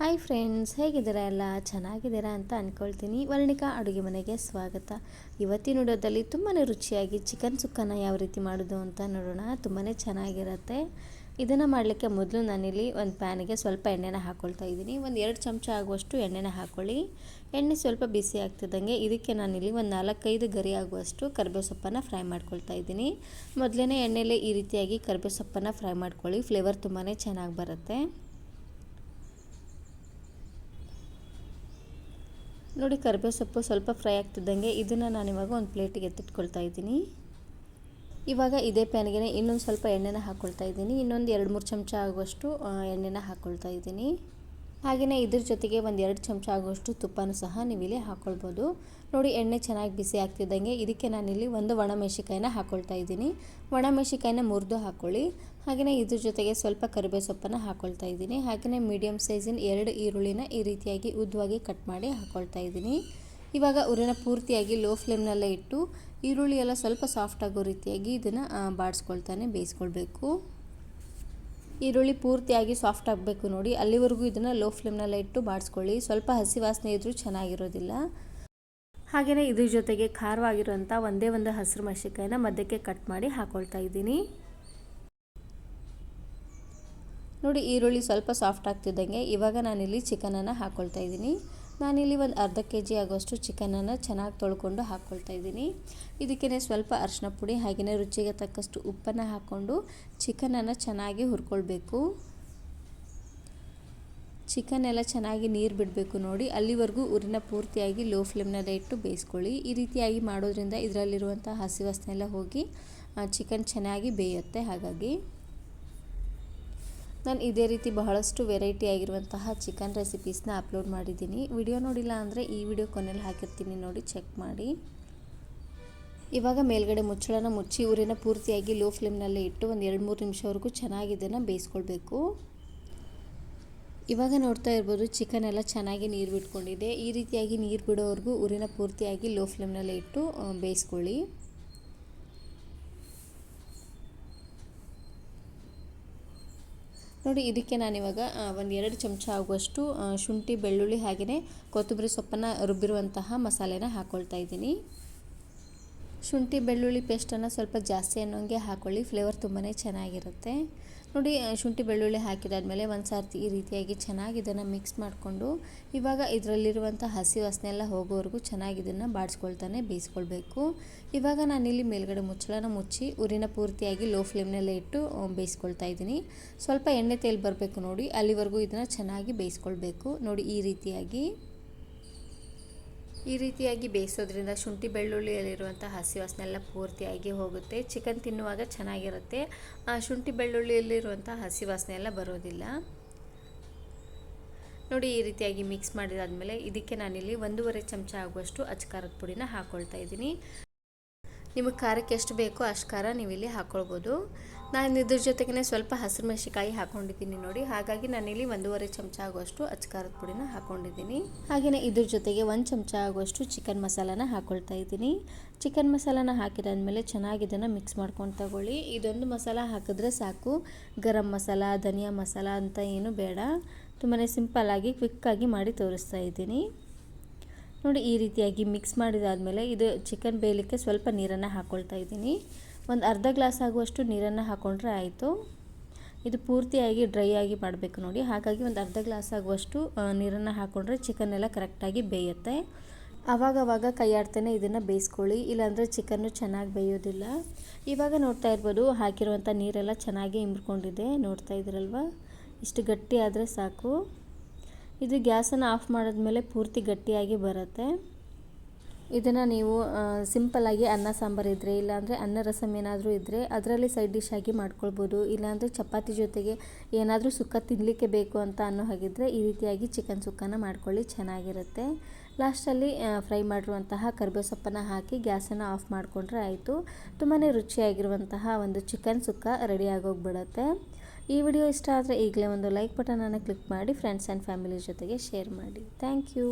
Hi friends ಹೇಗಿದ್ದೀರಾ ಎಲ್ಲ? ಚೆನ್ನಾಗಿದ್ದೀರಾ ಅಂತ ಅಂದ್ಕೊಳ್ತೀನಿ ವರ್ಣಿಕಾ ಅಡುಗೆ ಮನೆಗೆ ಸ್ವಾಗತ. ಇವತ್ತಿನ ವಿಡಿಯೋದಲ್ಲಿ ತುಂಬಾ ರುಚಿಯಾಗಿ ಚಿಕನ್ ಸುಕ್ಕನ ಯಾವ ರೀತಿ ಮಾಡೋದು ಅಂತ ನೋಡೋಣ. ತುಂಬಾ ಚೆನ್ನಾಗಿರುತ್ತೆ. ಇದನ್ನು ಮಾಡಲಿಕ್ಕೆ ಮೊದಲು ನಾನಿಲ್ಲಿ ಒಂದು ಪ್ಯಾನಿಗೆ ಸ್ವಲ್ಪ ಎಣ್ಣೆನ ಹಾಕ್ಕೊಳ್ತಾ ಇದ್ದೀನಿ. ಒಂದು ಎರಡು ಚಮಚ ಆಗುವಷ್ಟು ಎಣ್ಣೆನ ಹಾಕ್ಕೊಳ್ಳಿ ಎಣ್ಣೆ ಸ್ವಲ್ಪ ಬಿಸಿ ಆಗ್ತಿದ್ದಂಗೆ ಇದಕ್ಕೆ ನಾನಿಲ್ಲಿ ಒಂದು ನಾಲ್ಕೈದು ಗರಿ ಆಗುವಷ್ಟು ಕರಿಬೇವು ಸೊಪ್ಪನ್ನು ಫ್ರೈ ಮಾಡ್ಕೊಳ್ತಾ ಇದ್ದೀನಿ. ಮೊದಲನೇ ಎಣ್ಣೆಲೇ ಈ ರೀತಿಯಾಗಿ ಕರಿಬೇವು ಸೊಪ್ಪನ್ನು ಫ್ರೈ ಮಾಡ್ಕೊಳ್ಳಿ. ಫ್ಲೇವರ್ ತುಂಬಾ ಚೆನ್ನಾಗಿ ಬರುತ್ತೆ. ನೋಡಿ, ಕರಿಬೇವು ಸೊಪ್ಪು ಸ್ವಲ್ಪ ಫ್ರೈ ಆಗ್ತಿದ್ದಂಗೆ ಇದನ್ನು ನಾನು ಇವಾಗ ಒಂದು ಪ್ಲೇಟಿಗೆ ಎತ್ತಿಟ್ಕೊಳ್ತಾ ಇದ್ದೀನಿ. ಇವಾಗ ಇದೇ ಪ್ಯಾನ್ಗೆ ಇನ್ನೊಂದು ಸ್ವಲ್ಪ ಎಣ್ಣೆನ ಹಾಕ್ಕೊಳ್ತಾ ಇದ್ದೀನಿ. ಇನ್ನೊಂದು ಎರಡು ಮೂರು ಚಮಚ ಆಗುವಷ್ಟು ಎಣ್ಣೆನ ಹಾಕ್ಕೊಳ್ತಾ ಇದ್ದೀನಿ. ಹಾಗೆಯೇ ಇದ್ರ ಜೊತೆಗೆ ಒಂದು ಎರಡು ಚಮಚ ಆಗುವಷ್ಟು ತುಪ್ಪನೂ ಸಹ ನೀವಿಲ್ಲಿ ಹಾಕ್ಕೊಳ್ಬೋದು ನೋಡಿ, ಎಣ್ಣೆ ಚೆನ್ನಾಗಿ ಬಿಸಿ ಆಗ್ತಿದ್ದಂಗೆ ಇದಕ್ಕೆ ನಾನಿಲ್ಲಿ ಒಂದು ಒಣ ಮೆಣಸಿಕಾಯಿನ ಹಾಕ್ಕೊಳ್ತಾ ಇದ್ದೀನಿ. ಒಣ ಮೆಣಸಿಕಾಯಿನ ಮುರಿದು ಹಾಕ್ಕೊಳ್ಳಿ ಹಾಗೆಯೇ ಇದ್ರ ಜೊತೆಗೆ ಸ್ವಲ್ಪ ಕರಿಬೇವು ಸೊಪ್ಪನ್ನು ಹಾಕ್ಕೊಳ್ತಾ ಇದ್ದೀನಿ. ಹಾಗೆಯೇ ಮೀಡಿಯಮ್ ಸೈಜಿನ ಎರಡು ಈರುಳ್ಳಿನ ಈ ರೀತಿಯಾಗಿ ಉದ್ದವಾಗಿ ಕಟ್ ಮಾಡಿ ಹಾಕ್ಕೊಳ್ತಾ ಇದ್ದೀನಿ. ಇವಾಗ ಉರಿನ ಪೂರ್ತಿಯಾಗಿ ಲೋ ಫ್ಲೇಮ್ನಲ್ಲೇ ಇಟ್ಟು ಈರುಳ್ಳಿ ಎಲ್ಲ ಸ್ವಲ್ಪ ಸಾಫ್ಟ್ ಆಗೋ ರೀತಿಯಾಗಿ ಇದನ್ನು ಬಾಡಿಸ್ಕೊಳ್ತಾನೆ ಬೇಯಿಸ್ಕೊಳ್ಬೇಕು. ಈರುಳ್ಳಿ ಪೂರ್ತಿಯಾಗಿ ಸಾಫ್ಟ್ ಆಗಬೇಕು ನೋಡಿ. ಅಲ್ಲಿವರೆಗೂ ಇದನ್ನು ಲೋ ಫ್ಲೇಮ್ನೆಲ್ಲ ಇಟ್ಟು ಬಾಡಿಸ್ಕೊಳ್ಳಿ. ಸ್ವಲ್ಪ ಹಸಿ ವಾಸನೆ ಇದ್ದರೂ ಚೆನ್ನಾಗಿರೋದಿಲ್ಲ. ಹಾಗೆಯೇ ಇದ್ರ ಜೊತೆಗೆ ಖಾರವಾಗಿರುವಂಥ ಒಂದೇ ಒಂದು ಹಸಿರು ಮೆಣಸಿಕಾಯಿನ ಮಧ್ಯಕ್ಕೆ ಕಟ್ ಮಾಡಿ ಹಾಕ್ಕೊಳ್ತಾ ಇದ್ದೀನಿ. ನೋಡಿ ಈರುಳ್ಳಿ ಸ್ವಲ್ಪ ಸಾಫ್ಟ್ ಆಗ್ತಿದ್ದಂಗೆ ಇವಾಗ ನಾನಿಲ್ಲಿ ಚಿಕನನ್ನು ಹಾಕ್ಕೊಳ್ತಾ ಇದ್ದೀನಿ. ನಾನಿಲ್ಲಿ ಒಂದು ಅರ್ಧ ಕೆ ಜಿ ಆಗೋಷ್ಟು ಚಿಕನನ್ನು ಚೆನ್ನಾಗಿ ತೊಳ್ಕೊಂಡು ಹಾಕ್ಕೊಳ್ತಾ ಇದ್ದೀನಿ. ಇದಕ್ಕೇ ಸ್ವಲ್ಪ ಅರಿಶಿನ ಪುಡಿ ಹಾಗೆಯೇ ರುಚಿಗೆ ತಕ್ಕಷ್ಟು ಉಪ್ಪನ್ನು ಹಾಕ್ಕೊಂಡು ಚಿಕನನ್ನು ಚೆನ್ನಾಗಿ ಹುರ್ಕೊಳ್ಬೇಕು. ಚಿಕನ್ ಎಲ್ಲ ಚೆನ್ನಾಗಿ ನೀರು ಬಿಡಬೇಕು ನೋಡಿ. ಅಲ್ಲಿವರೆಗೂ ಊರಿನ ಪೂರ್ತಿಯಾಗಿ ಲೋ ಫ್ಲೇಮ್ನಲ್ಲೇ ಇಟ್ಟು ಬೇಯಿಸ್ಕೊಳ್ಳಿ. ಈ ರೀತಿಯಾಗಿ ಮಾಡೋದ್ರಿಂದ ಇದರಲ್ಲಿರುವಂಥ ಹಸಿ ವಾಸನೆ ಎಲ್ಲ ಹೋಗಿ ಚಿಕನ್ ಚೆನ್ನಾಗಿ ಬೇಯುತ್ತೆ ಹಾಗಾಗಿ. ನಾನು ಇದೇ ರೀತಿ ಬಹಳಷ್ಟು ವೆರೈಟಿ ಆಗಿರುವಂತಹ ಚಿಕನ್ ರೆಸಿಪೀಸ್ನ ಅಪ್ಲೋಡ್ ಮಾಡಿದ್ದೀನಿ. ವಿಡಿಯೋ ನೋಡಿಲ್ಲ ಅಂದರೆ ಈ ವಿಡಿಯೋ ಕೊನೆಯಲ್ಲಿ ಹಾಕಿರ್ತೀನಿ ನೋಡಿ, ಚೆಕ್ ಮಾಡಿ. ಇವಾಗ ಮೇಲ್ಗಡೆ ಮುಚ್ಚಳನ ಮುಚ್ಚಿ ಊರಿನ ಪೂರ್ತಿಯಾಗಿ ಲೋ ಫ್ಲೇಮ್ನಲ್ಲೇ ಇಟ್ಟು ಒಂದು ಎರಡು ಮೂರು ನಿಮಿಷವರೆಗೂ ಚೆನ್ನಾಗಿ ಇದನ್ನು ಬೇಯಿಸ್ಕೊಳ್ಬೇಕು. ಇವಾಗ ನೋಡ್ತಾ ಇರ್ಬೋದು ಚಿಕನ್ ಎಲ್ಲ ಚೆನ್ನಾಗಿ ನೀರು ಬಿಟ್ಕೊಂಡಿದೆ. ಈ ರೀತಿಯಾಗಿ ನೀರು ಬಿಡೋವರೆಗೂ ಊರಿನ ಪೂರ್ತಿಯಾಗಿ ಲೋ ಫ್ಲೇಮ್ನಲ್ಲೇ ಇಟ್ಟು ಬೇಯಿಸ್ಕೊಳ್ಳಿ. ನೋಡಿ, ಇದಕ್ಕೆ ನಾನಿವಾಗ ಒಂದು ಎರಡು ಚಮಚ ಆಗುವಷ್ಟು ಶುಂಠಿ, ಬೆಳ್ಳುಳ್ಳಿ ಹಾಗೆಯೇ ಕೊತ್ತಂಬರಿ ಸೊಪ್ಪನ್ನು ರುಬ್ಬಿರುವಂತಹ ಮಸಾಲೆನ ಹಾಕ್ಕೊಳ್ತಾ ಇದ್ದೀನಿ. ಶುಂಠಿ, ಬೆಳ್ಳುಳ್ಳಿ ಪೇಸ್ಟನ್ನು ಸ್ವಲ್ಪ ಜಾಸ್ತಿ ಅನ್ನೋಂಗೆ ಹಾಕ್ಕೊಳ್ಳಿ ಫ್ಲೇವರ್ ತುಂಬಾ ಚೆನ್ನಾಗಿರುತ್ತೆ. ನೋಡಿ ಶುಂಠಿ, ಬೆಳ್ಳುಳ್ಳಿ ಹಾಕಿದಾದ್ಮೇಲೆ ಒಂದು ಸಾರ್ತಿ ಈ ರೀತಿಯಾಗಿ ಚೆನ್ನಾಗಿ ಇದನ್ನು ಮಿಕ್ಸ್ ಮಾಡಿಕೊಂಡು, ಇವಾಗ ಇದರಲ್ಲಿರುವಂಥ ಹಸಿ ವಾಸನೆ ಎಲ್ಲ ಹೋಗೋವರೆಗೂ ಚೆನ್ನಾಗಿ ಇದನ್ನು ಬಾಡಿಸ್ಕೊಳ್ತಾನೆ ಬೇಯಿಸ್ಕೊಳ್ಬೇಕು. ಇವಾಗ ನಾನಿಲ್ಲಿ ಮೇಲ್ಗಡೆ ಮುಚ್ಚಳನ ಮುಚ್ಚಿ ಊರಿನ ಪೂರ್ತಿಯಾಗಿ ಲೋ ಫ್ಲೇಮ್ನಲ್ಲೇ ಇಟ್ಟು ಬೇಯಿಸ್ಕೊಳ್ತಾ ಇದ್ದೀನಿ. ಸ್ವಲ್ಪ ಎಣ್ಣೆ ತೇಲ್ ಬರಬೇಕು ನೋಡಿ, ಅಲ್ಲಿವರೆಗೂ ಇದನ್ನು ಚೆನ್ನಾಗಿ ಬೇಯಿಸ್ಕೊಳ್ಬೇಕು. ನೋಡಿ, ಈ ರೀತಿಯಾಗಿ. ಈ ರೀತಿಯಾಗಿ ಬೇಯಿಸೋದ್ರಿಂದ ಶುಂಠಿ ಬೆಳ್ಳುಳ್ಳಿಯಲ್ಲಿರುವಂಥ ಹಸಿ ವಾಸನೆ ಎಲ್ಲ ಪೂರ್ತಿಯಾಗಿ ಹೋಗುತ್ತೆ. ಚಿಕನ್ ತಿನ್ನುವಾಗ ಚೆನ್ನಾಗಿರುತ್ತೆ. ಆ ಶುಂಠಿ ಬೆಳ್ಳುಳ್ಳಿಯಲ್ಲಿರುವಂಥ ಹಸಿ ವಾಸನೆ ಎಲ್ಲ ಬರೋದಿಲ್ಲ. ನೋಡಿ ಈ ರೀತಿಯಾಗಿ ಮಿಕ್ಸ್ ಮಾಡಿದಾದಮೇಲೆ ಇದಕ್ಕೆ ನಾನಿಲ್ಲಿ ಒಂದೂವರೆ ಚಮಚ ಆಗುವಷ್ಟು ಅಚ್ಕಾರದ ಪುಡಿನ ಹಾಕ್ಕೊಳ್ತಾ ಇದ್ದೀನಿ. ನಿಮಗೆ ಖಾರಕ್ಕೆ ಎಷ್ಟು ಬೇಕೋ ಅಷ್ಟು ಖಾರ ನೀವು ಇಲ್ಲಿ ಹಾಕ್ಕೊಳ್ಬೋದು ನಾನು ಇದ್ರ ಜೊತೆಗೆ ಸ್ವಲ್ಪ ಹಸಿರು ಮೆಣಸಿಕಾಯಿ ಹಾಕೊಂಡಿದ್ದೀನಿ ನೋಡಿ. ಹಾಗಾಗಿ ನಾನಿಲ್ಲಿ ಒಂದೂವರೆ ಚಮಚ ಆಗುವಷ್ಟು ಅಚ್ಕಾರದ ಪುಡಿನ ಹಾಕ್ಕೊಂಡಿದ್ದೀನಿ ಹಾಗೆಯೇ ಇದ್ರ ಜೊತೆಗೆ ಒಂದು ಚಮಚ ಆಗುವಷ್ಟು ಚಿಕನ್ ಮಸಾಲಾನ ಹಾಕೊಳ್ತಾ ಇದ್ದೀನಿ. ಚಿಕನ್ ಮಸಾಲಾನ ಹಾಕಿದಾದ್ಮೇಲೆ ಚೆನ್ನಾಗಿ ಇದನ್ನು ಮಿಕ್ಸ್ ಮಾಡ್ಕೊಂಡು ತಗೊಳ್ಳಿ. ಇದೊಂದು ಮಸಾಲ ಹಾಕಿದ್ರೆ ಸಾಕು. ಗರಂ ಮಸಾಲ, ಧನಿಯಾ ಮಸಾಲ ಅಂತ ಏನು ಬೇಡ. ತುಂಬಾ ಸಿಂಪಲ್ಲಾಗಿ ಕ್ವಿಕ್ಕಾಗಿ ಮಾಡಿ ತೋರಿಸ್ತಾ ಇದ್ದೀನಿ. ನೋಡಿ ಈ ರೀತಿಯಾಗಿ ಮಿಕ್ಸ್ ಮಾಡಿದಾದಮೇಲೆ ಇದು ಚಿಕನ್ ಬೇಯಲಿಕ್ಕೆ ಸ್ವಲ್ಪ ನೀರನ್ನು ಹಾಕ್ಕೊಳ್ತಾ ಇದ್ದೀನಿ. ಒಂದು ಅರ್ಧ ಗ್ಲಾಸ್ ಆಗುವಷ್ಟು ನೀರನ್ನು ಹಾಕ್ಕೊಂಡ್ರೆ ಆಯಿತು. ಇದು ಪೂರ್ತಿಯಾಗಿ ಡ್ರೈ ಆಗಿ ಮಾಡಬೇಕು ನೋಡಿ. ಹಾಗಾಗಿ ಒಂದು ಅರ್ಧ ಗ್ಲಾಸ್ ಆಗುವಷ್ಟು ನೀರನ್ನು ಹಾಕ್ಕೊಂಡ್ರೆ ಚಿಕನ್ ಎಲ್ಲ ಕರೆಕ್ಟಾಗಿ ಬೇಯುತ್ತೆ. ಆವಾಗವಾಗ ಕೈಯಾಡ್ತಾನೆ ಇದನ್ನು ಬೇಯಿಸ್ಕೊಳ್ಳಿ. ಇಲ್ಲಾಂದರೆ ಚಿಕನ್ನು ಚೆನ್ನಾಗಿ ಬೇಯೋದಿಲ್ಲ. ಇವಾಗ ನೋಡ್ತಾ ಇರ್ಬೋದು, ಹಾಕಿರುವಂಥ ನೀರೆಲ್ಲ ಚೆನ್ನಾಗಿ ಇಂಬ್ಕೊಂಡಿದೆ ನೋಡ್ತಾ ಇದ್ದೀರಲ್ವ? ಇಷ್ಟು ಗಟ್ಟಿ ಆದರೆ ಸಾಕು. ಇದು ಗ್ಯಾಸನ್ನು ಆಫ್ ಮಾಡಿದ್ಮೇಲೆ ಪೂರ್ತಿ ಗಟ್ಟಿಯಾಗಿ ಬರುತ್ತೆ. ಇದನ್ನು ನೀವು ಸಿಂಪಲ್ಲಾಗಿ ಅನ್ನ, ಸಾಂಬಾರು ಇದ್ದರೆ ಇಲ್ಲಾಂದರೆ ಅನ್ನ ರಸಮ್ ಏನಾದರೂ ಇದ್ದರೆ ಅದರಲ್ಲಿ ಸೈಡ್ ಡಿಶ್ ಆಗಿ ಮಾಡ್ಕೊಳ್ಬೋದು. ಇಲ್ಲಾಂದರೆ ಚಪಾತಿ ಜೊತೆಗೆ ಏನಾದರೂ ಸುಕ್ಕ ತಿನ್ನಲಿಕ್ಕೆ ಬೇಕು ಅಂತ ಅನ್ನೋ ಹಾಗಿದ್ದರೆ ಈ ರೀತಿಯಾಗಿ ಚಿಕನ್ ಸುಕ್ಕನ ಮಾಡ್ಕೊಳ್ಳಿ, ಚೆನ್ನಾಗಿರುತ್ತೆ. ಲಾಸ್ಟಲ್ಲಿ ಫ್ರೈ ಮಾಡಿರುವಂತಹ ಕರಿಬೇವು ಸೊಪ್ಪನ್ನು ಹಾಕಿ ಗ್ಯಾಸನ್ನು ಆಫ್ ಮಾಡಿಕೊಂಡ್ರೆ ಆಯಿತು. ತುಂಬಾ ರುಚಿಯಾಗಿರುವಂತಹ ಒಂದು ಚಿಕನ್ ಸುಕ್ಕ ರೆಡಿ ಆಗೋಗ್ಬಿಡುತ್ತೆ. ಈ ವಿಡಿಯೋ ಇಷ್ಟ ಆದರೆ ಈಗಲೇ ಒಂದು ಲೈಕ್ ಬಟನನ್ನು ಕ್ಲಿಕ್ ಮಾಡಿ ಫ್ರೆಂಡ್ಸ್ ಆ್ಯಂಡ್ ಫ್ಯಾಮಿಲಿ ಜೊತೆಗೆ ಶೇರ್ ಮಾಡಿ. Thank you